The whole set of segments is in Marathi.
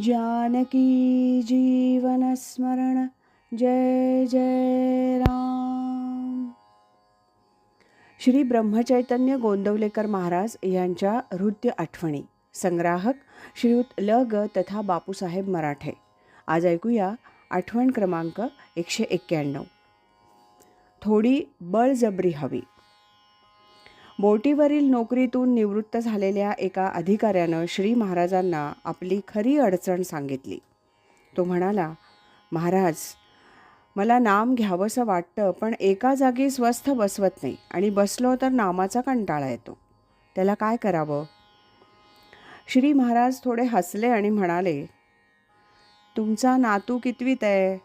जानकी जीवनस्मरण जय जय राम. श्री ब्रह्मचैतन्य गोंदवलेकर महाराज यांच्या हृदय आठवणी. संग्राहक श्रीयुत ल ग तथा बापूसाहेब मराठे. आज ऐकूया आठवण क्रमांक एकशे एक्क्याण्णव. थोडी बळजबरी हवी. बोटीवरील नोकरीतून निवृत्त झालेल्या एका अधिकाऱ्यानं श्री महाराजांना आपली खरी अडचण सांगितली. तो म्हणाला महाराज मला नाम घ्यावंसं वाटतं पण एका जागी स्वस्थ बसवत नाही आणि बसलो तर नामाचा कंटाळा येतो. त्याला काय करावं? श्री महाराज थोडे हसले आणि म्हणाले तुमचा नातू कितवीत आहे?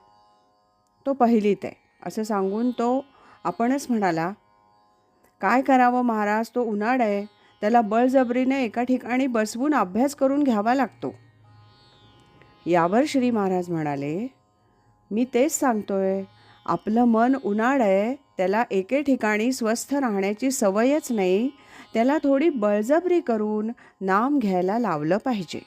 तो पहिलीत आहे असं सांगून तो आपणच म्हणाला काय करावं महाराज? तो उन्हाळ आहे. त्याला बळजबरीने एका ठिकाणी बसवून अभ्यास करून घ्यावा लागतो. यावर श्री महाराज म्हणाले मी तेच सांगतोय. आपलं मन उन्हाळ आहे. त्याला एके ठिकाणी स्वस्थ राहण्याची सवयच नाही. त्याला थोडी बळजबरी करून नाम घ्यायला लावलं पाहिजे.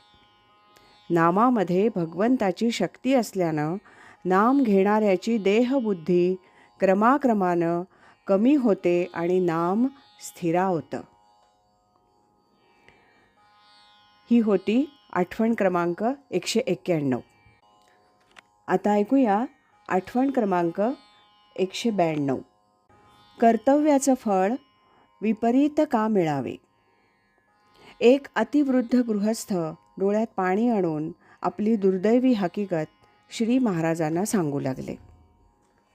नामामध्ये भगवंताची शक्ती असल्यानं नाम घेणाऱ्याची देहबुद्धी क्रमाक्रमानं कमी होते आणि नाम स्थिरावतं ही होती आठवण क्रमांक एकशे एक्क्याण्णव. आता ऐकूया आठवण क्रमांक एकशे ब्याण्णव. कर्तव्याचं फळ विपरीत का मिळावे? एक अतिवृद्ध गृहस्थ डोळ्यात पाणी आणून आपली दुर्दैवी हकीकत श्री महाराजांना सांगू लागले.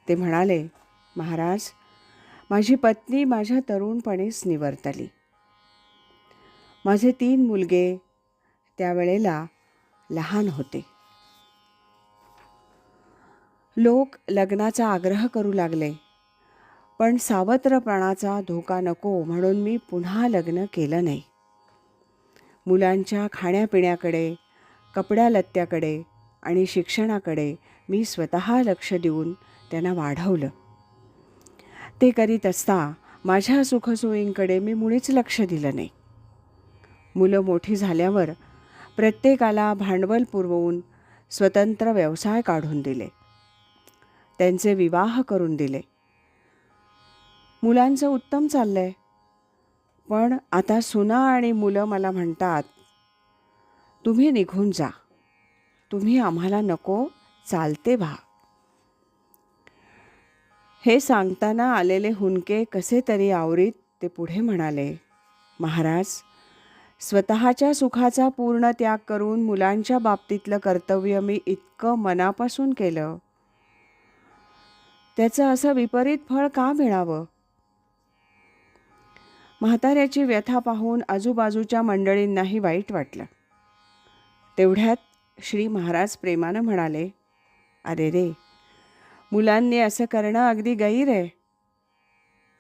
ते म्हणाले महाराज माझी पत्नी माझ्या तरुणपणीच निवर्तली. माझे तीन मुलगे त्यावेळेला लहान होते. लोक लग्नाचा आग्रह करू लागले पण सावत्रपणाचा धोका नको म्हणून मी पुन्हा लग्न केलं नाही. मुलांच्या खाण्यापिण्याकडे कपड्यालत्त्याकडे आणि शिक्षणाकडे मी स्वतः लक्ष देऊन त्यांना वाढवलं. ते करीत असता माझ्या सुखसोयींकडे मी मुळीच लक्ष दिलं नाही. मुलं मोठी झाल्यावर प्रत्येकाला भांडवल पुरवून स्वतंत्र व्यवसाय काढून दिले. त्यांचे विवाह करून दिले. मुलांचं उत्तम चाललंय. पण आता सुना आणि मुलं मला म्हणतात तुम्ही निघून जा. तुम्ही आम्हाला नको चालते व्हा हे सांगताना आलेले हुंके कसे तरी आवरीत ते पुढे म्हणाले महाराज स्वतःच्या सुखाचा पूर्ण त्याग करून मुलांच्या बाबतीतलं कर्तव्य मी इतकं मनापासून केलं. त्याचं असं विपरीत फळ का मिळावं? म्हाताऱ्याची व्यथा पाहून आजूबाजूच्या मंडळींनाही वाईट वाटलं. तेवढ्यात श्री महाराज प्रेमानं म्हणाले अरे रे मुलांनी असं करणं अगदी गैर आहे.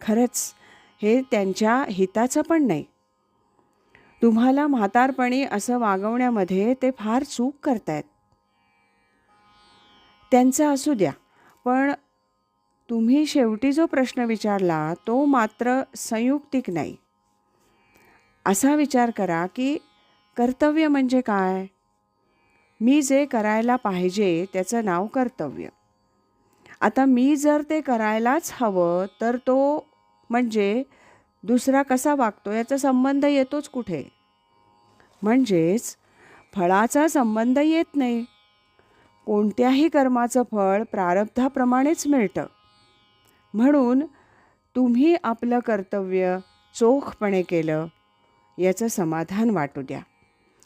खरंच हे त्यांच्या हिताचं पण नाही. तुम्हाला म्हातारपणी असं वागवण्यामध्ये ते फार चूक करतायत. त्यांचं असू द्या पण तुम्ही शेवटी जो प्रश्न विचारला तो मात्र संयुक्तिक नाही. असा विचार करा की कर्तव्य म्हणजे काय? मी जे करायला पाहिजे त्याचं नाव कर्तव्य. आता मी जर ते करायलाच हवं तर तो म्हणजे दुसरा कसा वागतो याचा संबंध येतोच कुठे? म्हणजेच फळाचा संबंध येत नाही. कोणत्याही कर्माचं फळ प्रारब्धाप्रमाणेच मिळतं. म्हणून तुम्ही आपलं कर्तव्य चोखपणे केलं याचं समाधान वाटू द्या.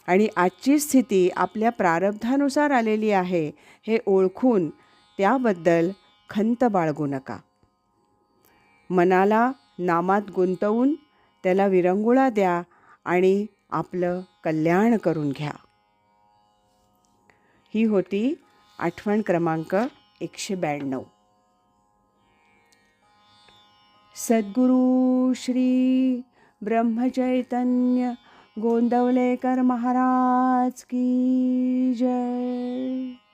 आणि आजची स्थिती आपल्या प्रारब्धानुसार आलेली आहे हे ओळखून त्याबद्दल खंत बाळगू नका. मनाला नामात गुंतवून त्याला विरंगुळा द्या आणि आपलं कल्याण करून घ्या. ही होती आठवण क्रमांक एकशे ब्याण्णव. सद्गुरू श्री ब्रह्मचैतन्य गोंदवलेकर महाराज की जय.